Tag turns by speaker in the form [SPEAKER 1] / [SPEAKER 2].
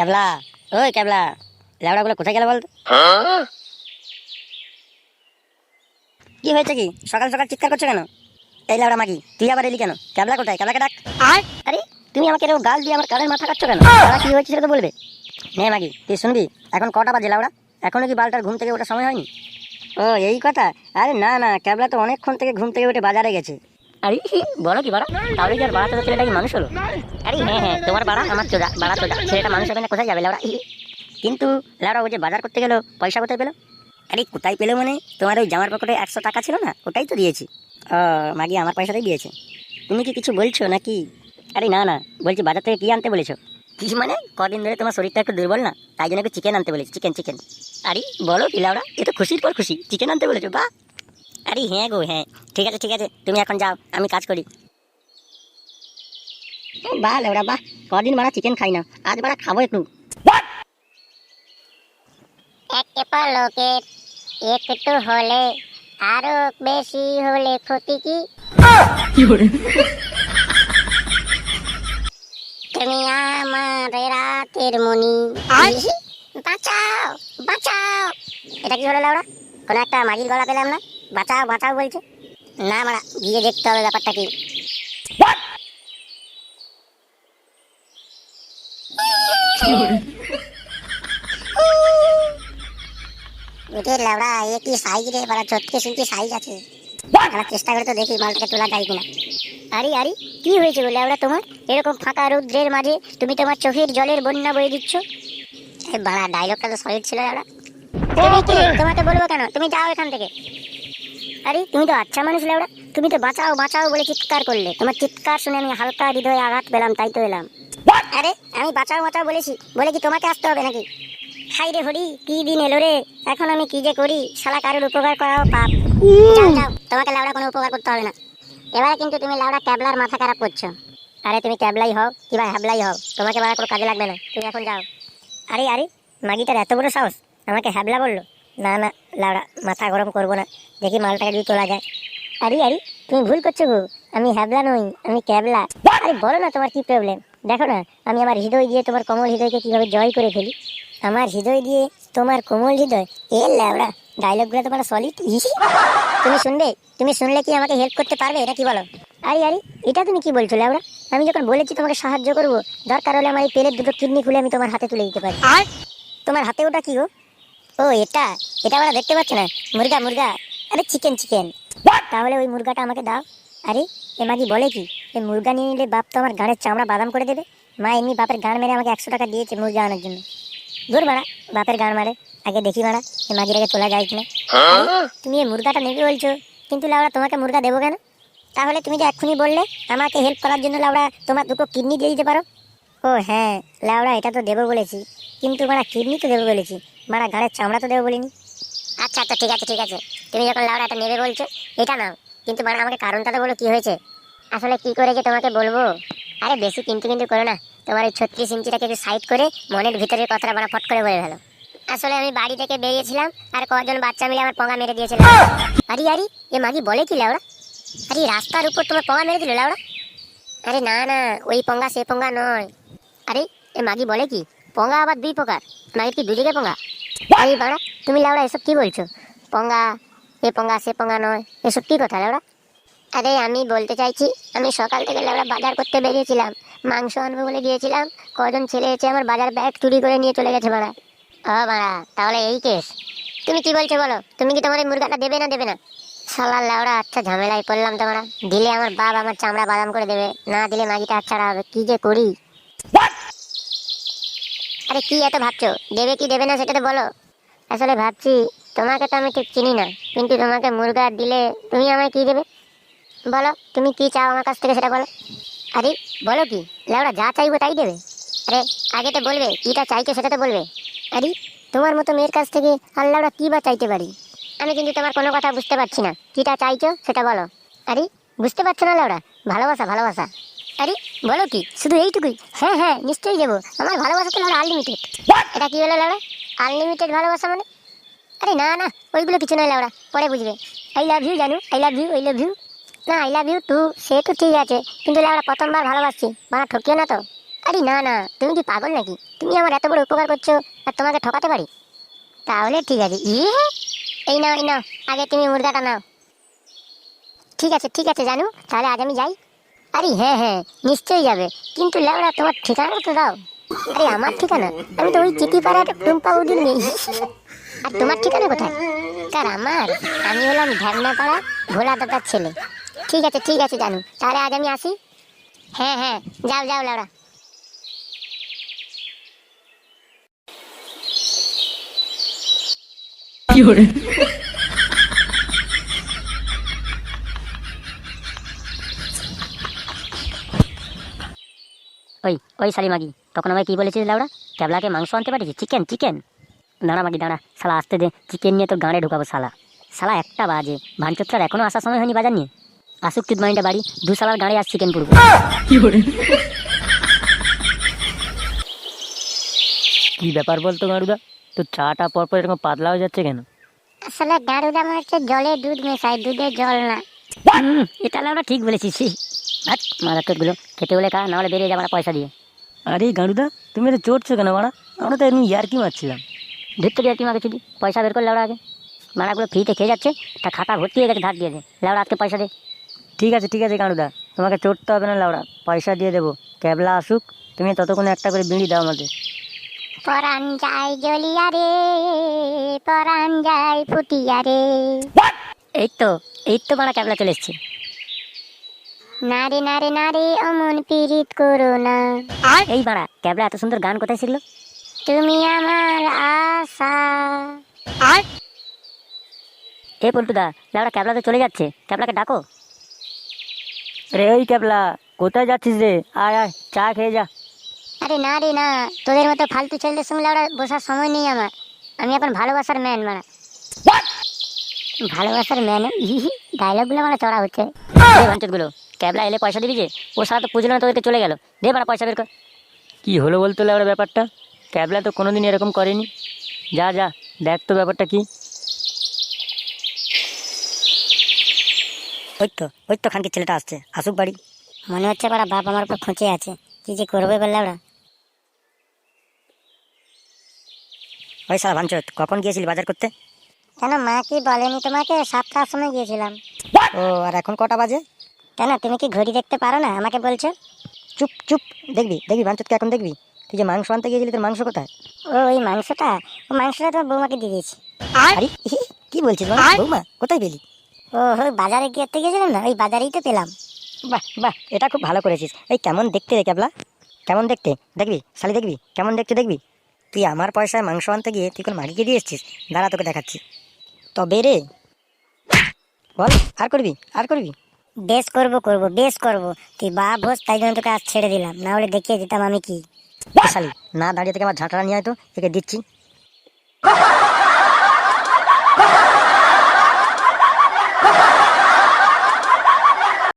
[SPEAKER 1] ক্যাবলা। ওই ক্যাবলা ল্যাবড়াগুলো কোথায় গেল বলতো? কি হয়েছে কি? সকাল সকাল চিৎকার করছ কেন? এই ল্যাবড়া মাগি তুই আবার এলি কেন? ক্যাবলা কোথায়? ক্যাবলাকে ডাক। আরে তুমি আমাকে এরকম গাল দিয়ে আমার কানের মাথা কাটছো কেন? কি হয়েছে সেটা তো বলবে। নে মাগি তুই শুনবি এখন কটা বাজে লাউড়া এখনও কি বালটার ঘুম থেকে ওঠার সময় হয়নি? ও এই কথা? আরে না না ক্যাবলা তো অনেকক্ষণ থেকে ঘুম থেকে উঠে বাজারে গেছে। আরে বলো কি হ্যাঁ হ্যাঁ আমার কিন্তু লাউড়া ও যে বাজার করতে গেলো, পয়সা কোথায় পেল? আরে, কোথায় পেল মানে? তোমার ওই জামার পকেটে একশো টাকা ছিল না? ওটাই তো দিয়েছি। ও, মাগি, আমার পয়সাটাই দিয়েছে। তুমি কি কিছু বলছো নাকি? আরে, না না, বলছি বাজার থেকে কি আনতে বলেছ? কি মানে? কদিন ধরে তোমার শরীরটা একটু দুর্বল না? তাই জন্য একটু চিকেন আনতে বলেছি চিকেন চিকেন আরে, বলো কি লাউড়া এ তো খুশির পর খুশি চিকেন আনতে বলেছ বা আরে হ্যাঁ গো হ্যাঁ। ঠিক আছে ঠিক আছে তুমি এখন যাও আমি কাজ করি। ও, বাহ লেওড়া বাহ কদিন মারা চিকেন খাই না আজ মারা খাব একটু।
[SPEAKER 2] একটা পলকের একটু হলে আরও বেশি হলে ক্ষতি কি? তুমি আমার রাতের মনি বাঁচাও বাঁচাও। এটা কি হলো কোনো একটা মাগির গলা পেলাম না? বাঁচাও বাঁচাও বলছে। না মারা গিয়ে দেখতে হবে ব্যাপারটা কি। বুঝে লাউড়া এ কি সাইজ রে বড় চটকে শুনছি সাইজ আছে। আমরা চেষ্টা করে তো দেখি মালটাকে তোলা যায় কিনা। আরে আরে কি হয়েছে বলে তোমার? এরকম ফাঁকা রৌদ্রের মাঝে তুমি তোমার চোখের জলের বন্যা বয়ে দিচ্ছ? বাড়া ডায়লগটা তো সলিড ছিল তোমাকে বলব কেন? তুমি যাও এখান থেকে। আরে তুমি তো আচ্ছা মানুষ লাউড়া তুমি তো বাঁচাও বাঁচাও বলে চিৎকার করলে। তোমার চিৎকার শুনে আমি হালকা হৃদয়ে আঘাত পেলাম তাই তো এলাম। আরে আমি বাঁচাও বাঁচাও বলেছি। বলে কি তোমাকে আসতে হবে নাকি? হাই রে হরি কি দিন এলো রে? এখন আমি কি যে করি? শালা কারোর উপকার করাও পাপ। যাও যাও তোমাকে লাউড়া কোনো উপকার করতে হবে না। এবারে কিন্তু তুমি লাউড়া ক্যাবলার মাথা খারাপ করছ। আরে তুমি ক্যাবলাই হও কিংবা হ্যাবলাই হও। তোমাকে বাড়া কোনো কাজে লাগবে না। তুমি এখন যাও। আরে আরে মাগিটার এত বড় সাহস আমাকে হ্যাবলা বলল। না না লাউড়া মাথা গরম করব না। দেখি মালটাকে যদি তোলা যায়। আরে আরে তুমি ভুল করছ গো। আমি হ্যাবলা নই আমি ক্যাবলা। আরে বলো না তোমার কি প্রবলেম দেখো না আমি আমার হৃদয় দিয়ে তোমার কমল হৃদয়কে কীভাবে জয় করে ফেলি? আমার হৃদয় দিয়ে তোমার কোমল হৃদয়? এ ল্যাবড়া ডায়লগগুলো তোমার সলিড তুমি শুনবে? তুমি শুনলে কি আমাকে হেল্প করতে পারবে? এটা কি বলো? আরে আরে এটা তুমি কি বলছো ল্যাবড়া আমি যখন বলেছি তোমাকে সাহায্য করব দরকার হলে আমার এই পেলের দুটো কিডনি খুলে আমি তোমার হাতে তুলে দিতে পারি। আর? তোমার হাতে ওটা কি গো? ও এটা? এটা আমরা দেখতে পাচ্ছ না। মুরগা মুরগা। আরে চিকেন চিকেন তাহলে ওই মুরগাটা আমাকে দাও। আরে এ মাগি বলে কি? এই মুরগা নিয়ে নিলে বাপ তো আমার গাঁড়ের চামড়া বাদাম করে দেবে। মা এমনি বাপের গান মেরে আমাকে একশো টাকা দিয়েছে মুরগা আনার জন্য। দূর মারা বাপের গান মারে। আগে দেখি মারা এই মাগিটাকে তোলা যায় কিনা। তুমি এই মুরগাটা নেবে বলছো। কিন্তু লাউড়া তোমাকে মুরগা দেবো কেন? তাহলে তুমি যে এক্ষুনি বললে আমাকে হেল্প করার জন্য লাউড়া তোমার দুটো কিডনি দিয়ে দিতে পারো? ও হ্যাঁ লাউড়া এটা তো দেবো বলেছি। কিন্তু মারা কিডনি তো দেবো বলেছি। মারা ঘাড়ের চামড়া তো দেবো বলিনি। আচ্ছা আচ্ছা ঠিক আছে ঠিক আছে। তুমি যখন লাউড়া এটা নেবে বলছো, এটা নাও। কিন্তু মানে আমাকে কারণটা তো বলো, কি হয়েছে? আসলে কি করে যে তোমাকে বলব? আরে বেশি কিন্তু কিন্তু করো না। তোমার এই ছত্রিশ ইঞ্চিটাকে একটু সাইড করে মনের ভিতরের কথাটা মানে ফট করে বলে ফেলো আসলে আমি বাড়ি থেকে বেরিয়েছিলাম আর কজন বাচ্চা মিলে আমার পঙ্গা মেরে দিয়েছিল। আরে আরে, এ মাগি বলে কি লাউড়া আরে, রাস্তার উপর তোমার পঙ্গা মেরে দিল লাউড়া আরে না না, ওই পঙ্গা সে পঙ্গা নয়। আরে, এ মাগি বলে কি? পঙ্গা আবার দুই প্রকার। মাগির কি দুদিকে পঙ্গা আরে বাড়া তুমি লাউড়া এসব কি বলছো? পঙ্গা এ পঙ্গা সে পঙ্গা নয় এসব কি কথা লাউড়া? আরে আমি বলতে চাইছি আমি সকাল থেকে লাউড়া বাজার করতে বেরিয়েছিলাম মাংস আনব বলে গিয়েছিলাম কজন ছেলে এসে আমার বাজার ব্যাগ চুরি করে নিয়ে চলে গেছে মারা ও মারা তাহলে এই কেস। তুমি কি বলছো বলো? তুমি কি তোমার এই মুরগাটা দেবে না দেবে না? শালা লাউড়া আচ্ছা ঝামেলায় পড়লাম তো মারা দিলে আমার বাপ আমার চামড়া বাদাম করে দেবে না দিলে মাগিটা আচ্ছা হবে কি যে করি? আরে কি এত ভাবছ? দেবে কি দেবে না সেটা তো বলো। আসলে ভাবছি, তোমাকে তো আমি ঠিক চিনি না। কিন্তু তোমাকে মুরগা দিলে তুমি আমায় কি দেবে? বলো, তুমি কি চাও আমার কাছ থেকে সেটা বলো। আরে, বলো কি? লাউড়া যা চাইব তাই দেবে। আরে, আগে তো বলবে, কিটা চাইছো সেটা তো বলবে। আরে, তোমার মতো মেয়ের কাছ থেকে আল্লাহরা কি বা চাইতে পারি? আমি কিন্তু তোমার কোনো কথা বুঝতে পারছি না। কিটা চাইছো সেটা বলো। আরে, বুঝতে পারছ না লাউড়া ভালোবাসা ভালোবাসা। আরে বলো কি? শুধু এইটুকুই? হ্যাঁ হ্যাঁ নিশ্চয়ই যাব আমার ভালোবাসা তো লাউড়া আনলিমিটেড এটা কি হলো লাউড়া আনলিমিটেড ভালোবাসা মানে? আরে না না ওইগুলো কিছু নয় লাউড়া পরে বুঝবে। I love you Janu. I love you I love you না আই লাভ ইউ টু সে তো ঠিক আছে। কিন্তু লাউড়া প্রথমবার ভালোবাসছি। মানে ঠকিও না তো? আরে না না তুমি কি পাগল নাকি? তুমি আমার এত বড় উপকার করছ আর তোমাকে ঠকাতে পারি? তাহলে ঠিক আছে। ইয়ে এই নাও এই নাও। আগে তুমি মুরগাটা নাও। ঠিক আছে ঠিক আছে জানু। তাহলে আজ আমি যাই। আরে হ্যাঁ হ্যাঁ নিশ্চয়ই যাবে। কিন্তু লেবড়া তোমার ঠিকানা তো দাও। আরে, আমার ঠিকানা? আমি তো ওই চিটিপাড়ার টুম্পা উদিন নেই। আর তোমার ঠিকানা কোথায়? কার আমার। আমি হলাম ঢ্যামনা পাড়া ভোলা দাদার ছেলে। ঠিক আছে ঠিক আছে, জানু। তাহলে আজ আমি আসি। হ্যাঁ হ্যাঁ যাও যাও লেবড়া
[SPEAKER 1] ওই ওই শালি মাগি তখন আমায় কি বলেছিস লাউড়া? ক্যাবলাকে মাংস আনতে পাঠিয়েছি চিকেন চিকেন দাঁড়া মাগি দাঁড়া শালা আসতে দে চিকেন নিয়ে তোর গাঁড়ে ঢুকাবো শালা। শালা একটা বাজে ভানচোত্রার এখনও আসার সময় হয়নি বাজার নিয়ে। আসুক তুই মাইন্ডে বাড়ি দু শালার গাঁড়ে আর চিকেন পুড়বো।
[SPEAKER 3] কি ব্যাপার বলতো গাড়ুদা তো চাটা পরপর এরকম পাতলা হয়ে যাচ্ছে কেন?
[SPEAKER 2] আসলে গাড়ুদা মনে হচ্ছে জলে দুধ মেশায় দুধে জল না।
[SPEAKER 1] এটা লাউড়া ঠিক বলেছিস হাট মারাত্মকগুলো খেতে হলে খা নাহলে বেরিয়ে যাব পয়সা দিয়ে।
[SPEAKER 3] আরে গাড়ুদা তুমি এটা চড়ছো কেন মারা? আমরা তো এমনি ইয়ার কি মারছিলাম
[SPEAKER 1] দিয়ে তুই আমাকে চুদি পয়সা বের কর লাউড়া আগে। মারাগুলো ফ্রিতে খেয়ে যাচ্ছে তা খাতা ভর্তি হয়ে গেছে ধার দিয়ে দে। লাউড়া আজকে পয়সা দে।
[SPEAKER 3] ঠিক আছে ঠিক আছে গাড়ুদা তোমাকে চড়তে হবে না লাউড়া। পয়সা দিয়ে দেবো। ক্যাবলা আসুক তুমি ততক্ষণে একটা করে বিড়ি দাও আমাদের
[SPEAKER 2] পরান যায় জলিয়া রে পরান যায় ফুটিয়া রে।
[SPEAKER 1] এই তো এই তো মারা ক্যাবলা চলে এসছে।
[SPEAKER 2] নারে নারে নারে অমন পীড়িত করো না।
[SPEAKER 1] এই মারা ক্যাবলা এত সুন্দর গান কোথায় শিখলো?
[SPEAKER 2] তুমি আমার আশা।
[SPEAKER 1] এ পল্টুদা লাউড়া ক্যাবলা তো চলে যাচ্ছে ক্যাবলাকে ডাকো।
[SPEAKER 3] রে ওই ক্যাবলা কোথায় যাচ্ছিস রে? আয় আয় চা খেয়ে যা।
[SPEAKER 2] আরে না রে না তোদের মতো ফালতু ছেলেদের সঙ্গে লাউড়া বসার সময় নেই আমার। আমি এখন ভালোবাসার ম্যান মারা ভালোবাসার ম্যান ডায়লগগুলো মানে চড়া হচ্ছে।
[SPEAKER 1] গুলো ক্যাবলা এলে পয়সা দিবি যে? ও সারা তো পুজলো না তোদেরকে চলে গেল। দে মারা পয়সা বের কর।
[SPEAKER 3] কি হলো বলতো লাউড়া ব্যাপারটা? ক্যাবলা তো কোনোদিন এরকম করেনি। যা যা দেখ তো ব্যাপারটা কি।
[SPEAKER 1] ওই তো ওই তো খানকে ছেলেটা আসছে আসুক বাড়ি।
[SPEAKER 2] মনে হচ্ছে পারা বাপ আমার উপর খুঁচে আছে। কি যে করবে বললে ওরা?
[SPEAKER 1] ওই সারা ভাঞ্চত কখন গিয়েছিলি বাজার করতে?
[SPEAKER 2] কেন মা কি বলেনি তোমাকে? সাতটার সময় গিয়েছিলাম।
[SPEAKER 1] ও আর এখন কটা বাজে?
[SPEAKER 2] কেন তুমি কি ঘড়ি দেখতে পারো না? আমাকে বলছো?
[SPEAKER 1] চুপ চুপ দেখবি দেখবি ভাঞ্চতকে এখন দেখবি? তুই যে মাংস আনতে গিয়েছিলি তোর মাংস কোথায়?
[SPEAKER 2] ও ওই মাংসটা? ও মাংসটা তোমার বৌমাকে দিয়ে দিয়েছি
[SPEAKER 1] আরে কি বলছিস বৌমা কোথায় পেলি?
[SPEAKER 2] ও ওই বাজারে গিয়ে গিয়েছিলাম না ওই বাজারেই তো পেলাম।
[SPEAKER 1] বাহ বাহ এটা খুব ভালো করেছিস। এই কেমন দেখতে রে ক্যাবলা? কেমন দেখতে? দেখবি শালি দেখবি কেমন দেখতে দেখবি? তুই আমার পয়সায় মাংস আনতে গিয়ে তুই কোন মাগিকে দিয়ে এসছিস? দাঁড়া তোকে দেখাচ্ছি। তবে রে বল আর করবি আর করবি?
[SPEAKER 2] বেশ করব করব, বেশ করব। তুই বা বস তাই জন্য তোকে আজ ছেড়ে দিলাম। না হলে দেখিয়ে দিতাম আমি কি।
[SPEAKER 1] না দাঁড়িয়ে থেকে আমার ঝাঁটারা নিয়ে আয় তো, একে দিচ্ছি।